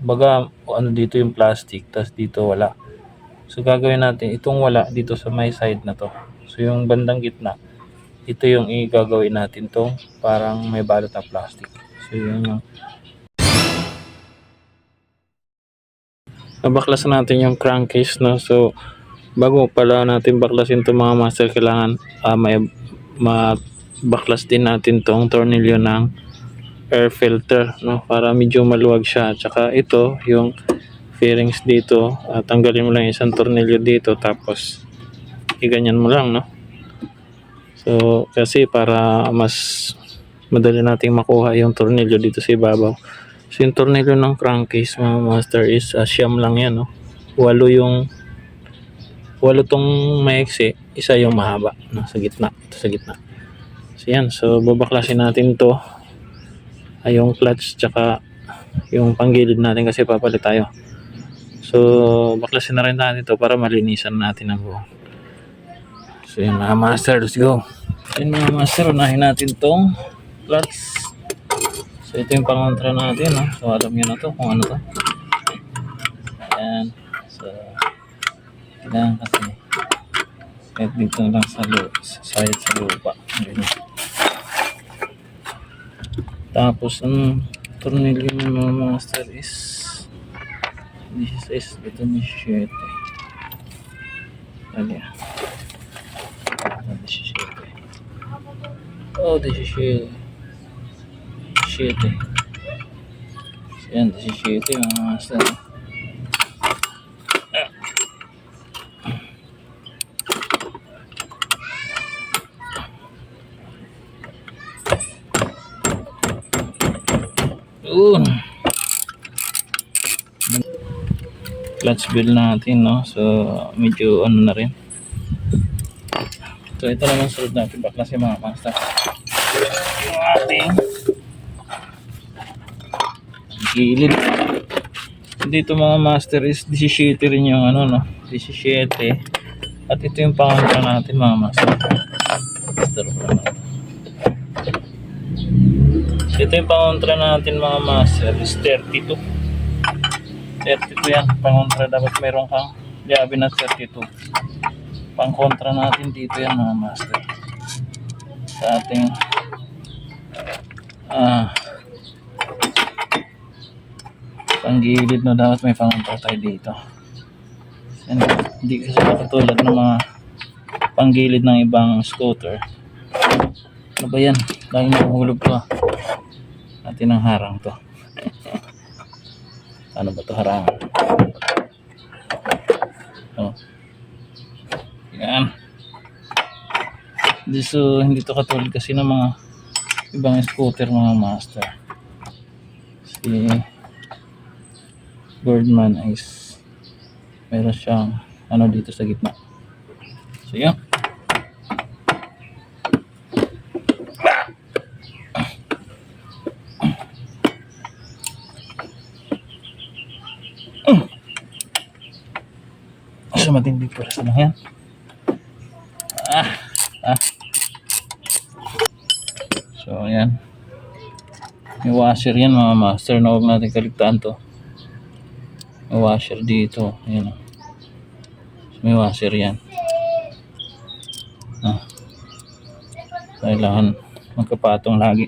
Baga, ano dito yung plastic, tas dito wala. So gagawin natin, itong wala dito sa may side na to. So yung bandang gitna, ito yung igagawin natin tong parang may balot na plastic. So yun yung Nabaklas natin yung crankcase no. So bago pala natin baklasin to mga master kailangan ah, may mabaklas din natin tong tornilyo ng air filter no para medyo maluwag siya. Tsaka ito yung fairings dito, at tanggalin mo lang isang tornilyo dito tapos iganyan mo lang no. So kasi para mas madali nating makuha yung tornilyo dito sa ibabaw. So yung tornilyo ng crankcase mga master is uh, siyam lang yan no. Walo yung walo tong maiksi, isa yung mahaba no, sa gitna, ito sa gitna. So yan, so babaklasin natin to ay yung clutch tsaka yung panggilid natin kasi papalit tayo. So baklasin na rin natin to para malinisan natin ang buong. So yun mga master, let's go. Yun mga master, unahin natin tong clutch. So ito yung pangontra natin, no? So alam nyo na to kung ano to. Ayan. So, kailangan kasi kahit dito lang sa lupa, sa side sa lupa. Ganyan. Tapos, ang tornilyo ng mga master is 16, ito 17. Dali ah. Ah, 17. Oh, 17. 17. Yan, 17 mga master. Yun. Clutch bill natin, no? So, medyo ano na rin. So, ito naman sunod natin. Bakla si mga master. Yung ating gilid. Dito mga master is 17 rin yung ano, no? 17. At ito yung pangontra natin mga master. Master naman. Ito yung pangontra natin mga master is 32. 32 yan. Pangontra dapat meron kang liabi na 32. Pangkontra natin dito yan mga master. Sa ating ah panggilid no dapat may pangontra tayo dito. Yan, hindi kasi katulad ng mga panggilid ng ibang scooter. Ano ba yan? Laging nahuhulog ko ah natin ang harang to ano ba to? Harangan. Oh. yan. Hindi, so, hindi to katulad kasi ng mga ibang scooter mga master. Si Birdman is meron siyang ano dito sa gitna. So yan sa matindi pwersa na yan. Ah, ah. So, ayan. May washer yan mga master na huwag natin kaligtaan to. May washer dito. Ayan. oh. So, may washer yan. Ah. Kailangan magkapatong lagi.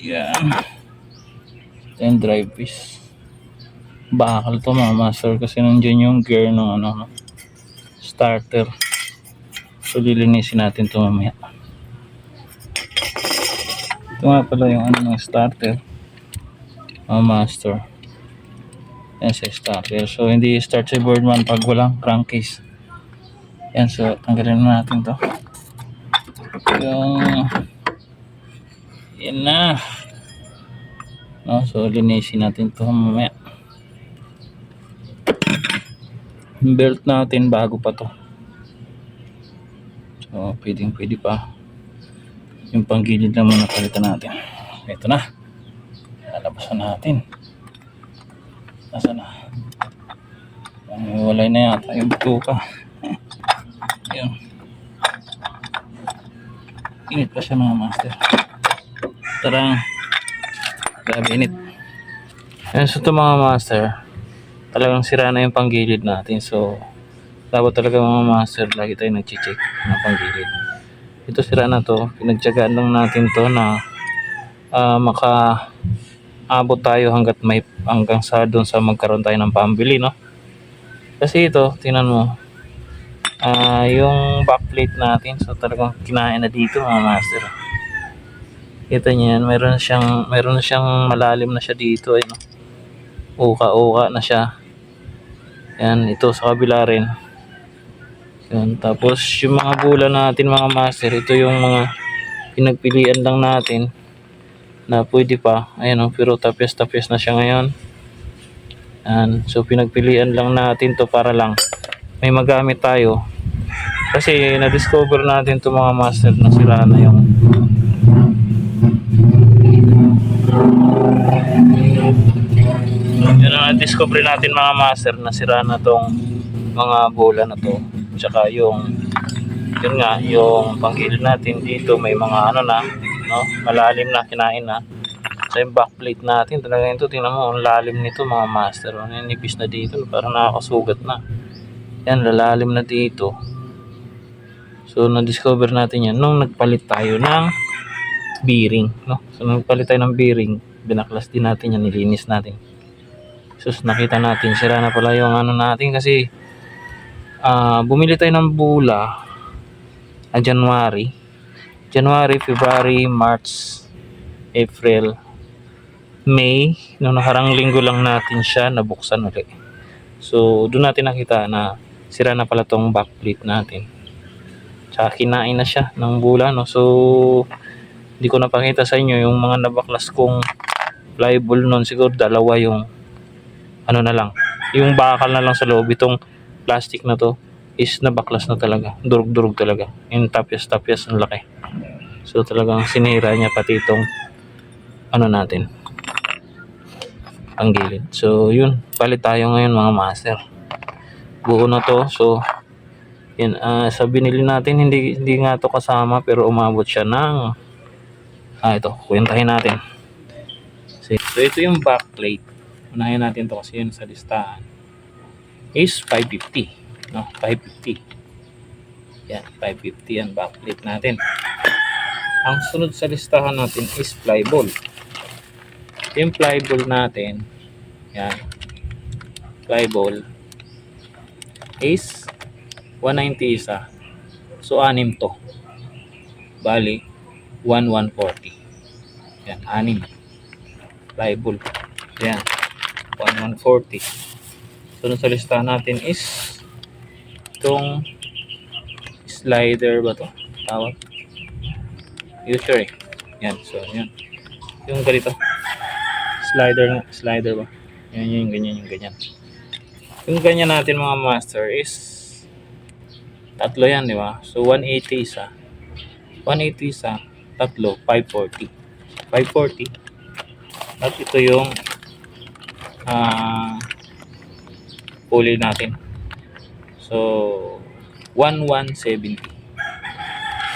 Yan. Yung drive piece bakal to mga master kasi nandiyan yung gear ng ano no, starter. So lilinisin natin to mamaya. Ito nga pala yung ano ng starter. Mga master. Yan sa starter. So hindi start si Birdman pag walang crankcase yan so tanggalin na natin to. Yung yan na. No, so linisin natin to mamaya belt natin bago pa to. So pwedeng pwede pa. Yung panggilid lang muna palitan natin. Ito na. Lalabasan natin. Nasa na? Walay na yata yung butuka yun. Init pa siya mga master. Tara. Grabe init. Yan, so ito mga master, talagang sira na yung panggilid natin. So, dapat talaga mga master, lagi tayo nag-check ng panggilid. Ito sira na to, pinagtyagaan lang natin to na ah, maka abot tayo hanggat may hanggang sa doon sa magkaroon tayo ng pambili, no? Kasi ito, tingnan mo, ah yung backplate natin, so talagang kinain na dito mga master. Kita niyo yan, meron siyang, meron siyang malalim na siya dito, eh, no? Uka-uka na siya. Yan, ito sa kabila rin. Yan, tapos yung mga bula natin mga master, ito yung mga pinagpilian lang natin na pwede pa. Ayan, oh, pero tapos-tapos na siya ngayon. Yan, so pinagpilian lang natin to para lang may magamit tayo. Kasi na-discover natin to mga master na sila na yung discover natin mga master na sira na tong mga bola na to. Tsaka yung yun nga yung panggilid natin dito may mga ano na no? Malalim na kinain na. Sa yung backplate natin talaga ito tingnan mo ang lalim nito mga master. Ano yung nipis na dito parang nakakasugat na. Yan lalalim na dito. So na-discover natin yan nung nagpalit tayo ng bearing no? So nung nagpalit tayo ng bearing binaklas din natin yan nilinis natin sus nakita natin. Sira na pala yung ano natin kasi ah bumili tayo ng bula ah, January. January, February, March, April, May. Nung nakarang linggo lang natin siya nabuksan ulit so doon natin nakita na sira na pala tong backplate natin. Tsaka kinain na siya ng bula no? So hindi ko napakita sa inyo yung mga nabaklas kong pliable nun siguro dalawa yung ano na lang yung bakal na lang sa loob itong plastic na to is nabaklas na talaga durug-durug talaga. Yung tapyas-tapyas ang laki. So talagang sinira niya pati itong ano natin ang gilid. So yun palit tayo ngayon mga master. Buo na to so yun ah, sa binili natin hindi hindi nga to kasama pero umabot siya ng ah ito kwentahin natin. So ito yung backplate unahin natin to kasi yun sa listahan. Is 550 no? 550 yan 550 ang backplate natin. Ang sunod sa listahan natin is flyball yung flyball natin yan flyball is 190 isa. So anim to. Bali 1140 yan anim. Flyball yan 1140 sunod sa listahan natin is itong slider ba to? Tawag? User eh yan so yan yung ganito. Slider slider ba? Yan yung ganyan yung ganyan. Yung ganyan natin mga master is tatlo yan di ba? So 180 isa. 180 isa tatlo 540 540 at ito yung ah pulley natin so 1170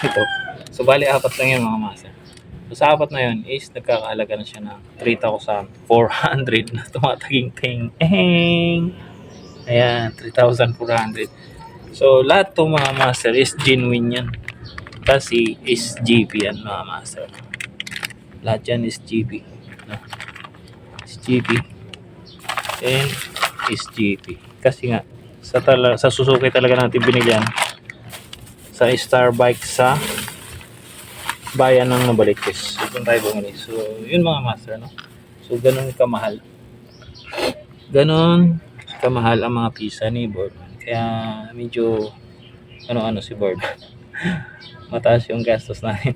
ito so bali apat lang yun mga master So sa apat na yun is nagkakaalaga na siya ng 3,400 na tumataging ting. Eheng! Ayan, 3,400. So lahat to mga master is genuine yan. Kasi is GP yan mga master. Lahat yan is GP. No? Is GP. And is GP. Kasi nga, sa, tala, sa Suzuki talaga natin binili yan. Sa Star Bike sa bayan ng Nabaliches. So, doon tayo bumili. So, yun mga master, no? So, ganun kamahal. Ganun kamahal ang mga pisa ni Boardman. Kaya, medyo, ano-ano si Boardman. Mataas yung gastos natin.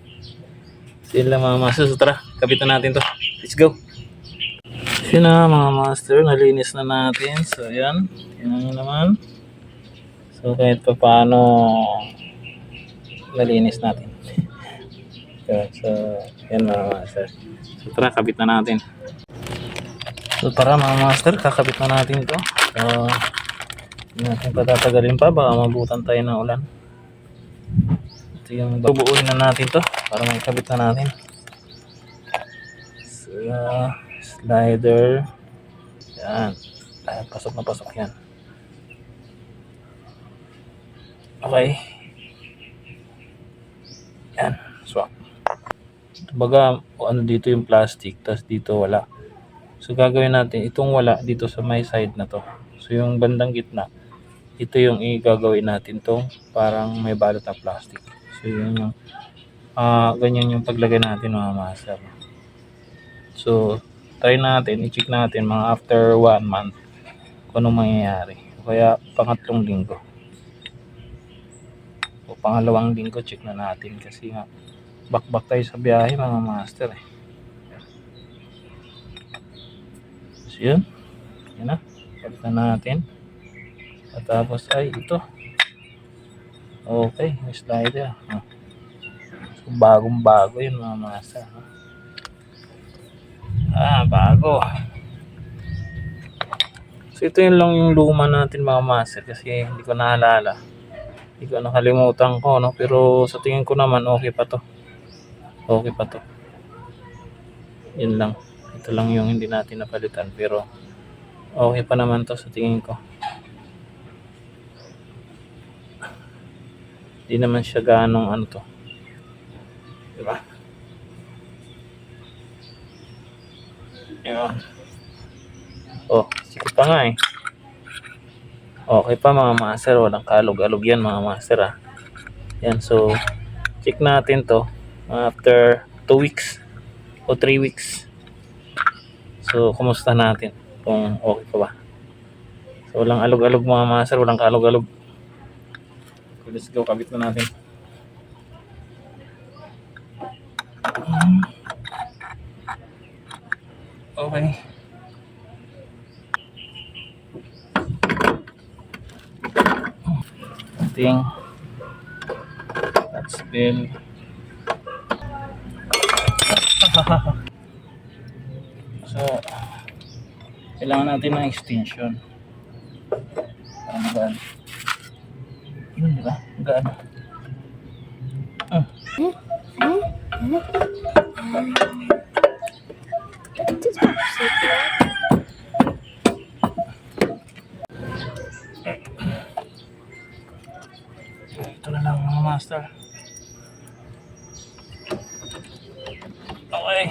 So, yun lang mga master. So, tara, kapitan natin to. Let's go! So, na mga master. Nalinis na natin. So, yan. Yan naman. So, kahit pa paano nalinis natin. So, yan mga master. So, tara, kabit na natin. So, tara mga master, kakabit na natin ito. So, hindi natin patatagalin pa, baka mabutan tayo ng ulan. Ito yung bubuuin na natin to para magkabit na natin. So, uh, slider. Yan. Ayan, pasok na pasok yan. Okay. Yan. Swak. Kumbaga, ano dito yung plastic, tapos dito wala. So, gagawin natin, itong wala dito sa may side na to. So, yung bandang gitna, ito yung igagawin natin tong parang may balot na plastic. So, yun yung, ah ganyan yung paglagay natin mga master. So, try natin, i-check natin mga after one month kung anong mangyayari. Kaya pangatlong linggo. O pangalawang linggo, check na natin kasi nga bakbak tayo sa biyahe mga master eh. So yun, yun na, palitan natin. At tapos ay ito. Okay, may slider. Oh. So, bagong bago yun mga master. ha? Ah, bago. So ito yun lang yung luma natin mga master kasi hindi ko naalala. Hindi ko nakalimutan ko no pero sa tingin ko naman okay pa to. Okay pa to. Yun lang. Ito lang yung hindi natin napalitan pero okay pa naman to sa tingin ko. Hindi naman siya ganong ano to. Diba? Yun. Oh, sige pa nga eh. Okay pa mga master, walang kalog-alog yan mga master ah. Yan, so check natin to after 2 weeks o 3 weeks. So, kumusta natin kung okay pa ba. So, walang alog-alog mga master, walang kalog-alog. Let's go, kabit na natin. Okay. Ating that's been so kailangan natin ng extension. Para magaan. Yun di ba? Magaan. Ah. ito na lang mga master okay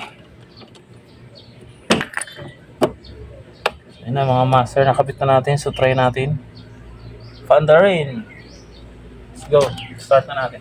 Ayun na mga master, nakabit na natin. So try natin. Fanda rin. Let's go. Start na natin.